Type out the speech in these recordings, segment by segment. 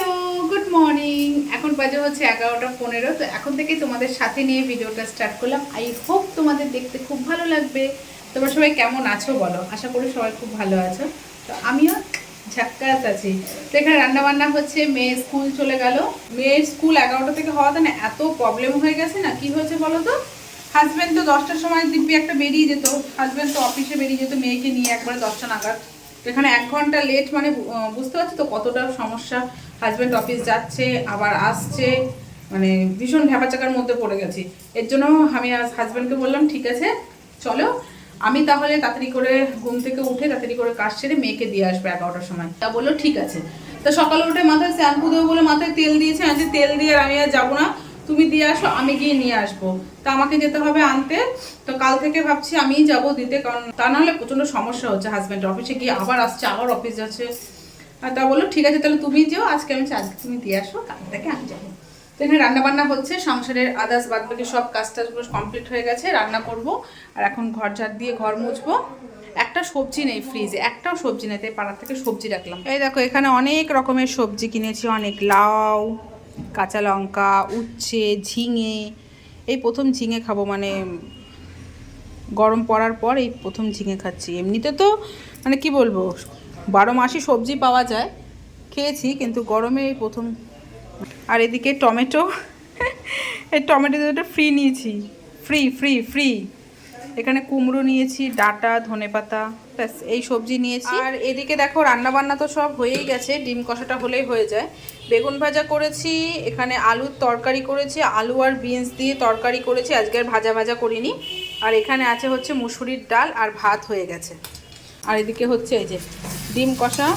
Hello good morning এখন বাজে হচ্ছে এগারোটা পনেরো, তো এখন থেকেই তোমাদের সাথে নিয়ে ভিডিওটা স্টার্ট করলাম। আই হোপ তোমাদের দেখতে খুব ভালো লাগবে। তোমরা সবাই কেমন আছো বলো? আশা করি সবাই খুব ভালো আছো। তো আমিও ঝাক্কাস আছি। তো এখানে রান্না বান্না হচ্ছে মেয়ে স্কুল চলে গেল। মেয়ের স্কুল এগারোটা থেকে হওয়াতে না এত প্রবলেম হয়ে গেছে না? কি হয়েছে বলো তো? হাজব্যান্ড তো দশটার সময় দিব্যি একটা বেরিয়ে যেত। হাজব্যান্ড তো অফিসে বেরিয়ে যেত, মেয়েকে নিয়ে একবারে দশটা নাগাদ। এখানে এক ঘণ্টা লেট মানে বুঝতে পারছ তো কতটা সমস্যা? হাজব্যান্ড অফিস যাচ্ছে, আবার আসছে মানে ভীষণ ভ্যাপাচাকার মধ্যে পড়ে গেছি। এর জন্য আমি হাজব্যান্ডকে বললাম, ঠিক আছে, চলো। আমি তাহলে তাড়াতাড়ি করে ঘুম থেকে উঠে তাড়াতাড়ি করে কাজ সেরে মেয়েকে দিয়ে আসব এগারোটার সময়। তা বলল, ঠিক আছে। তা সকালে উঠে মাথায় শ্যাম্পু দেবো বলে মাথায় তেল দিয়েছে আমি তেল দিয়ে আমি আর যাব না। তুমি দিয়ে আসো, আমি গিয়ে নিয়ে আসব। তা আমাকে যেতে হবে আনতে। তো কাল থেকে ভাবছি আমিই যাব দিতে, কারণ তা নাহলে প্রচণ্ড সমস্যা হচ্ছে হাজব্যান্ড অফিসে গিয়ে আবার আসছে, আবার অফিস যাচ্ছে। আর তা বলল, ঠিক আছে, তাহলে তুমি যেও, আজকে আমি আজকে তুমি দিয়ে আসো কাল থেকে আমি যাব। তো এখানে রান্না বান্না হচ্ছে, সংসারের আদার্স বাদ বাকি সব কাজ টাজগুলো কমপ্লিট হয়ে গেছে, রান্না করব, আর এখন ঘর ঝাড় দিয়ে ঘর মুছবো। একটা সবজি নেই ফ্রিজে একটাও সবজি নেই, তাই পাড়ার থেকে সবজি রাখলাম। এই দেখো, এখানে অনেক রকমের সবজি কিনেছি, অনেক লাউ, কাঁচা লঙ্কা, উচ্ছে, ঝিঙে। এই প্রথম ঝিঙে খাব মানে গরম পড়ার পর এই প্রথম ঝিঙে খাচ্ছি। এমনিতে তো মানে কি বলব বারো মাসই সবজি পাওয়া যায়। খেয়েছি, কিন্তু গরমে এই প্রথম। আর এদিকে টমেটো, এই টমেটো দুটো ফ্রি নিয়েছি। ফ্রি ফ্রি ফ্রি এখানে কুমড়ো নিয়েছি, ডাটা ধনেপাতা ব্যাস, এই সবজি নিয়েছি। আর এদিকে দেখো রান্না বান্না তো সব হয়েই গেছে, ডিম কষাটা হলেই হয়ে যায়। বেগুন ভাজা করেছি, এখানে আলুর তরকারি করেছি, আলু আর বিনস দিয়ে তরকারি করেছি, আজকে আর ভাজা ভাজা করিনি। আর এখানে আছে হচ্ছে মুসুরির ডাল আর ভাত হয়ে গেছে। আর এদিকে হচ্ছে এই যে ডিম কষা।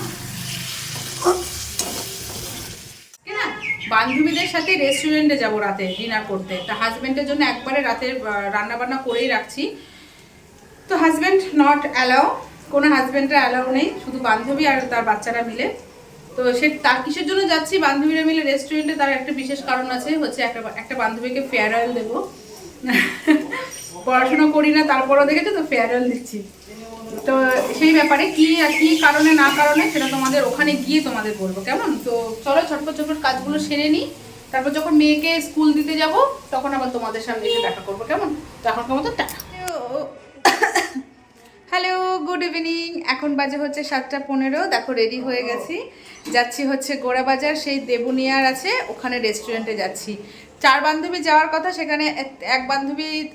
বান্ধবীদের সাথে রেস্টুরেন্টে যাব রাতে ডিনার করতে। তা হাজব্যান্ডের জন্য একবারে রাতে রান্না বান্না করেই রাখছি। তো হাজব্যান্ড নট অ্যালাউ কোনো হাজব্যান্ডের অ্যালাউ নেই, শুধু বান্ধবী আর তার বাচ্চারা মিলে। তো সে, তার কিসের জন্য যাচ্ছি? বান্ধবীরা মিলে রেস্টুরেন্টে তার একটা বিশেষ কারণ আছে, হচ্ছে একটা একটা বান্ধবীকে ফেয়ারওয়েল দেবো। পড়াশোনা করি না, তারপরও দেখেছ তো ফেয়ারওয়েল দিচ্ছি। তো সেই ব্যাপারে কি কি কারণে, না কারণে সেটা তোমাদের ওখানে গিয়ে তোমাদের বলব, কেমন? তো চলো ছটপট ছটপট কাজগুলো সেরে নিই। তারপর যখন মেয়েকে স্কুল দিতে যাব, তখন আবার তোমাদের সামনে এসে দেখা করব, কেমন? তো মতো টাটা। হ্যালো গুড ইভিনিং এখন বাজে হচ্ছে সাতটা পনেরো, দেখো রেডি হয়ে গেছি। যাচ্ছি হচ্ছে গোড়াবাজার, সেই দেবুনিয়ার আছে, ওখানে রেস্টুরেন্টে যাচ্ছি। চার বান্ধবী যাওয়ার কথা সেখানে এক- বান্ধবী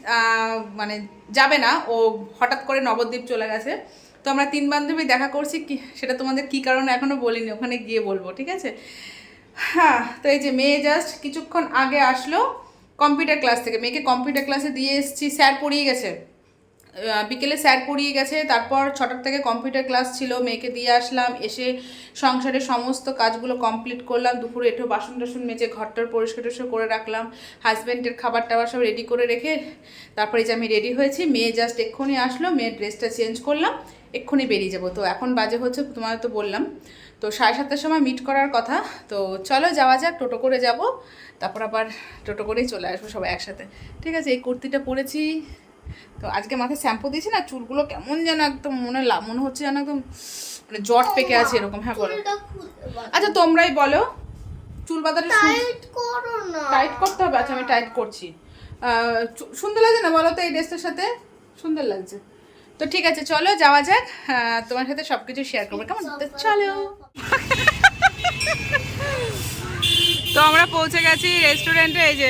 মানে যাবে না, ও হঠাৎ করে নবদ্বীপ চলে গেছে। তো আমরা তিন বান্ধবী দেখা করছি, কি, সেটা তোমাদের কি কারণে এখনও বলিনি, ওখানে গিয়ে বলব, ঠিক আছে? হ্যাঁ তো এই যে মেয়ে জাস্ট কিছুক্ষণ আগে আসলো, কম্পিউটার ক্লাস থেকে, মেয়েকে কম্পিউটার ক্লাসে দিয়ে এসেছি, স্যার পড়িয়ে গেছে। বিকেলে স্যার পড়িয়ে গেছে, তারপর ছটার থেকে কম্পিউটার ক্লাস ছিল, মেয়েকে দিয়ে আসলাম, এসে সংসারের সমস্ত কাজগুলো কমপ্লিট করলাম, দুপুরে এঠো বাসন টাসন মেজে ঘরটার পরিষ্কার টরিষ্কার করে রাখলাম হাজব্যান্ডের খাবার টাবার সব রেডি করে রেখে, তারপরে যে আমি রেডি হয়েছি, মেয়ে জাস্ট এক্ষুনি আসলো, মেয়ের ড্রেসটা চেঞ্জ করলাম, এক্ষুনি বেরিয়ে যাব। তো এখন বাজে হচ্ছে, তোমাদের তো বললাম, তো সাড়ে সাতটার সময় মিট করার কথা, তো চলো যাওয়া যাক, টোটো করে যাব, তারপর আবার টোটো করেই চলে আসব সবাই একসাথে। ঠিক আছে, এই কুর্তিটা পরেছি তো আজকে মাথায় শ্যাম্পু দিয়েছি না চুলগুলো কেমন যেন একদম মনে মনে হচ্ছে যেন একদম মানে জট পেকে আছে এরকম হ্যাঁ বলো। আচ্ছা তোমরাই বলো চুল বাঁধাটা টাইট করো না। টাইট করতে হবে? আচ্ছা আমি টাইট করছি। সুন্দর লাগছে না বলো তো এই ড্রেসটার সাথে? সুন্দর লাগছে। তো ঠিক আছে চলো যাওয়া যাক। তোমার সাথে সব কিছু শেয়ার করব। কেমন? চলো। তো আমরা পৌঁছে গেছি রেস্টুরেন্টে এই যে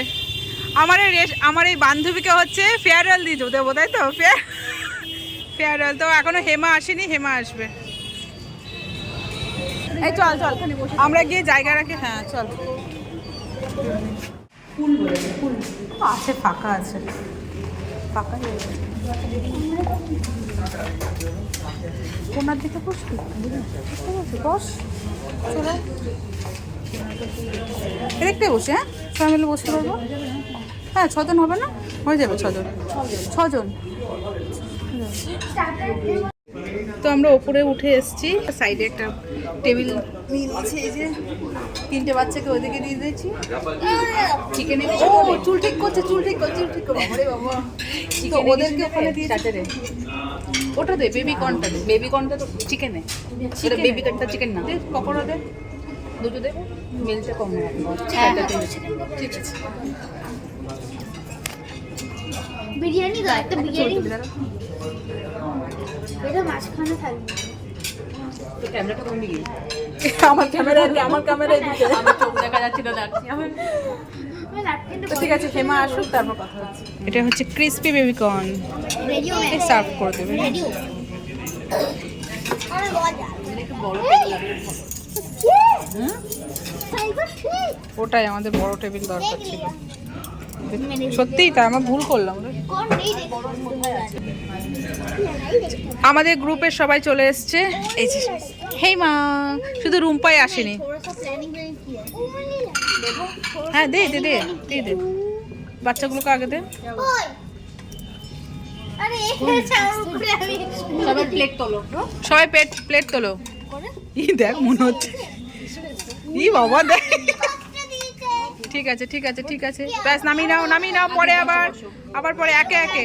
আমার এই রেস- আমার এই বান্ধবীকে হচ্ছে ফেয়ারওয়েল দিয়ে দেবো তাই তো? ফেয়ার ফেয়ারওয়েল তো এখনও হেমা আসেনি হেমা আসবে। এই চল চল আমরা গিয়ে জায়গা রাখি। হ্যাঁ চল। আছে ফাঁকা আছে। ফাঁকা কোনার দিকে বসবি? বস চলো। বসে হ্যাঁ? সবাই মিলে বসতে পারব? হ্যাঁ ছজন হবে না? হয়ে যাবে ছজন। ছজন। তো আমরা ওপরে উঠে এসেছি। সাইডে একটা টেবিল নিয়ে নিয়েছি এই যে তিনটে বাচ্চাকে ওইদিকে দিয়ে দিয়েছি। চিকেন ও চুল ঠিক করছে চুল ঠিক করছে চুল ঠিক করছে। ওদেরকে ওখানে দিয়ে ওটা দে বেবি কর্নটা দে। বেবি কর্নটা তো চিকেনে বেবি কর্নটা চিকেন না। দে পকোড়া দে। দুটো দেবো? মিলতে কম না হ্যাঁ, ঠিক আছে। বিরিয়ানি দাও একটা বিরিয়ানি। এটা মাঝখানে থাকবে। তো ক্যামেরাটা কমে গিয়ে। আমার ক্যামেরা আমার ক্যামেরায় দিতে দেখা যাচ্ছিল ঠিক আছে হেমা আসুক তারপর কথা হচ্ছে। এটা হচ্ছে ক্রিসপি বেবিকর্ন সার্ভ করে দেবে। ওটাই আমাদের বড় টেবিল দরকার ছিল। সত্যিই তাই আমরা ভুল করলাম। আমাদের গ্রুপের সবাই চলে এসছে। এই যে। হেই মা শুধু রুম রুম্পাই আসেনি। হ্যাঁ দে দে দে দে দে। বাচ্চাগুলোকে আগে দে। সবাই প্লেট প্লেট তোলো। ই দেখ মনে হচ্ছে। ই বাবা দেখ। ঠিক আছে ঠিক আছে ঠিক আছে। ব্যাস নামিয়ে নাও নামিয়ে নাও পরে আবার আবার পরে একে একে।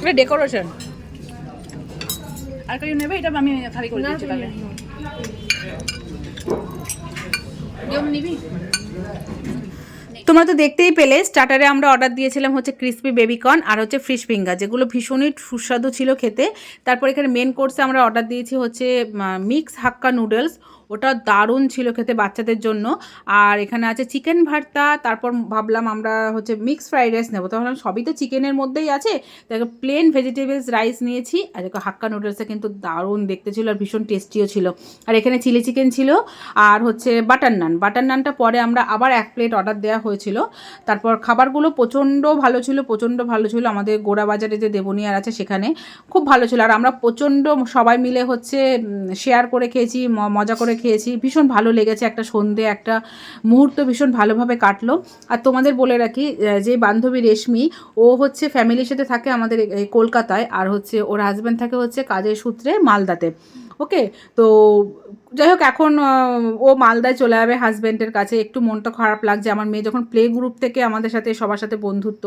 এটা ডেকোরেশন আর কেউ নেবে এটা আমি খালি করে দিচ্ছি তাহলে। নিবি? তোমরা তো দেখতেই পেলে স্টার্টারে আমরা অর্ডার দিয়েছিলাম হচ্ছে ক্রিসপি বেবিকর্ন আর হচ্ছে ফিশ ফিঙ্গার যেগুলো ভীষণই সুস্বাদু ছিল খেতে। তারপর এখানে মেন কোর্সে আমরা অর্ডার দিয়েছি হচ্ছে মিক্স হাক্কা নুডলস ওটা দারুণ ছিল খেতে বাচ্চাদের জন্য। আর এখানে আছে চিকেন ভর্তা, তারপর ভাবলাম আমরা হচ্ছে মিক্স ফ্রাইড রাইস নেব। তো ভাবলাম সবই তো চিকেনের মধ্যেই আছে। তাকে প্লেন ভেজিটেবলস রাইস নিয়েছি। আর দেখো হাক্কা নুডলসটা কিন্তু দারুণ দেখতে ছিল আর ভীষণ টেস্টিও ছিল। আর এখানে চিলি চিকেন ছিল। আর হচ্ছে বাটার নান বাটার নানটা পরে আমরা আবার এক প্লেট অর্ডার দেওয়া হয়েছিল। তারপর খাবারগুলো প্রচণ্ড ভালো ছিল, প্রচণ্ড ভালো ছিল। আমাদের গোড়া বাজারে যে দেবনিয়ার আছে সেখানে খুব ভালো ছিল। আর আমরা প্রচণ্ড সবাই মিলে হচ্ছে শেয়ার করে খেয়েছি মজা করে খেয়েছি, ভীষণ ভালো লেগেছে একটা সন্ধে, একটা মুহূর্ত ভীষণ ভালোভাবে কাটলো। আর তোমাদের বলে রাখি যে বান্ধবী রেশমি, ও হচ্ছে ফ্যামিলির সাথে থাকে আমাদের কলকাতায়, আর হচ্ছে ওর হাজব্যান্ড থাকে হচ্ছে কাজের সূত্রে মালদাতে। ওকে? তো যাই হোক এখন ও মালদায় চলে যাবে হাজব্যান্ডের কাছে। একটু মনটা খারাপ লাগছে। আমার মেয়ে যখন প্লে গ্রুপ থেকে আমাদের সাথে, সবার সাথে বন্ধুত্ব,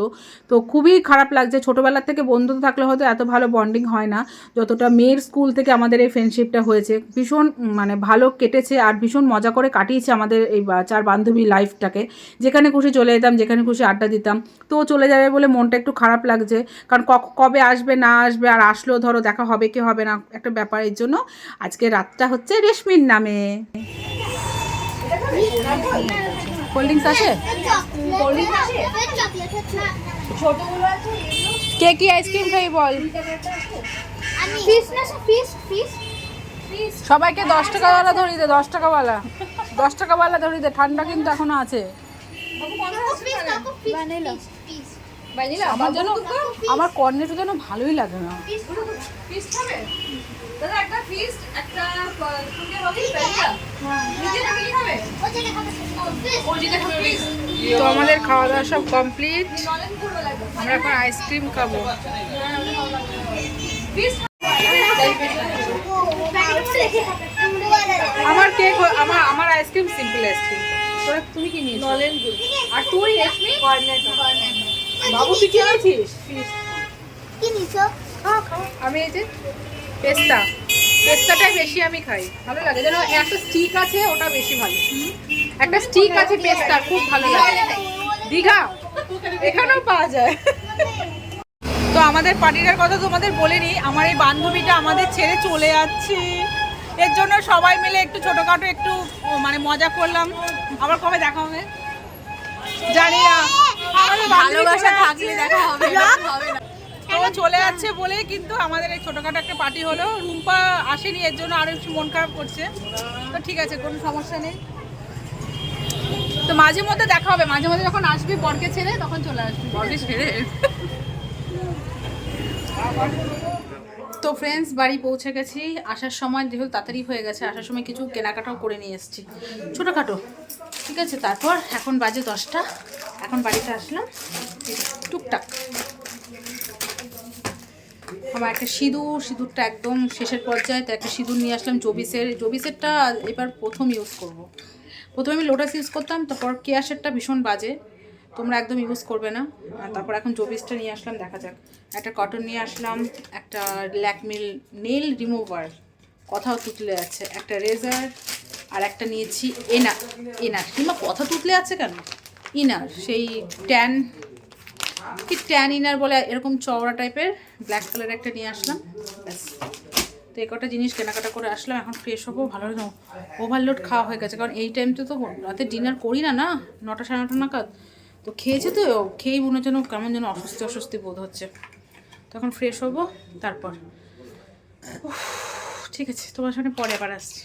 তো খুবই খারাপ লাগছে। ছোটোবেলার থেকে বন্ধুত্ব থাকলে হয়তো এত ভালো বন্ডিং হয় না। যতটা মেয়ের স্কুল থেকে আমাদের এই ফ্রেন্ডশিপটা হয়েছে, ভীষণ মানে ভালো কেটেছে আর ভীষণ মজা করে কাটিয়েছে আমাদের এই চার বান্ধবী লাইফটাকে যেখানে খুশি চলে যেতাম, যেখানে খুশি আড্ডা দিতাম। তো চলে যাবে বলে মনটা একটু খারাপ লাগছে। কারণ কবে আসবে, না আসবে, আর আসলেও ধরো, দেখা হবে, কি হবে না, একটা ব্যাপার। এর জন্য আজকে রাতটা হচ্ছে রেশমির নামে। কোল্ড ড্রিঙ্কস আছে? কে কি আইসক্রিম খাই বল? সবাইকে দশ টাকাওয়ালা ধরিয়ে দে দশ টাকাওয়ালা। দশ টাকাওয়ালা ধরিয়ে দে ঠান্ডা কিন্তু এখনও আছে। আমার জন্য আমার কর্নেটো যেন ভালোই লাগে না। তো আমাদের খাওয়া দাওয়া সব কমপ্লিট আমরা এখন আইসক্রিম খাব। আমার কেক আমার আমার আইসক্রিম সিম্পল আইসক্রিম তোরা তুমি কি নিয়েছিস নলেন আর তুই রেশমি বাবু তুই কি নিয়েছিস কি নিছো আমি এই যে পেস্তা। পেস্তাটাই বেশি আমি খাই। ভালো লাগে। যেন একটা স্টিক আছে ওটা বেশি ভালো। একটা স্টিক আছে পেস্তা খুব ভালো লাগে। দীঘা? এখানেও পাওয়া যায়। তো আমাদের পার্টিটার কথা তোমাদের বলিনি আমার এই বান্ধবীটা আমাদের ছেড়ে চলে যাচ্ছে। এর জন্য সবাই মিলে একটু ছোটোখাটো একটু মানে মজা করলাম। আবার কবে দেখা হবে? জানি না। ভালোবাসা বান্ধবী চলে যাচ্ছে। তো ও চলে যাচ্ছে বলে কিন্তু আমাদের এই ছোটখাটো একটা পার্টি হলো। রুম্পা আসেনি এর জন্য আরও একটু মন খারাপ করছে। তো ঠিক আছে কোনো সমস্যা নেই। তো মাঝে মধ্যে দেখা হবে মাঝে মধ্যে যখন আসবি বরকে ছেড়ে তখন চলে আসবি। বরকে ছেড়ে? তো ফ্রেন্ডস বাড়ি পৌঁছে গেছি। আসার সময় যেহেতু তাড়াতাড়ি হয়ে গেছে আসার সময় কিছু কেনাকাটাও করে নিয়ে এসেছি। ছোটোখাটো। ঠিক আছে তারপর এখন বাজে দশটা। এখন বাড়িতে আসলাম। টুকটাক। আমার একটা সিঁদুর, সিঁদুরটা একদম শেষের পর্যায়ে, তো একটা সিঁদুর নিয়ে আসলাম জবিসের। জবিসেরটা এবার প্রথম ইউজ করব। প্রথমে আমি লোটাস ইউজ করতাম, তারপর কেয়াশেরটা ভীষণ বাজে। তোমরা একদম ইউজ করবে না। তারপর এখন জবিসটা নিয়ে আসলাম, দেখা যাক। একটা কটন নিয়ে আসলাম, একটা ল্যাকমিল নেল রিমুভার কথাও তুতলে আছে। একটা রেজার আর একটা নিয়েছি এনার এনার কিংবা কথা তুতলে আছে কেন? ইনার সেই ট্যান কি ট্যান ইনার বলে এরকম চওড়া টাইপের ব্ল্যাক কালার একটা নিয়ে আসলাম। ব্যাস। তো এই কটা জিনিস কেনাকাটা করে আসলাম, এখন ফ্রেশ হব, ভালো ওভারলোড খাওয়া হয়ে গেছে, কারণ এই টাইমতে তো রাতে ডিনার করি না না? নটা সাড়ে নটা নাগাদ। তো খেয়েছে তো, খেয়েই মনে যেন কেমন যেন অস্বস্তি অস্বস্তি বোধ হচ্ছে। তখন ফ্রেশ হব, তারপর। ঠিক আছে, তোমার সামনে পরে আবার আসছি।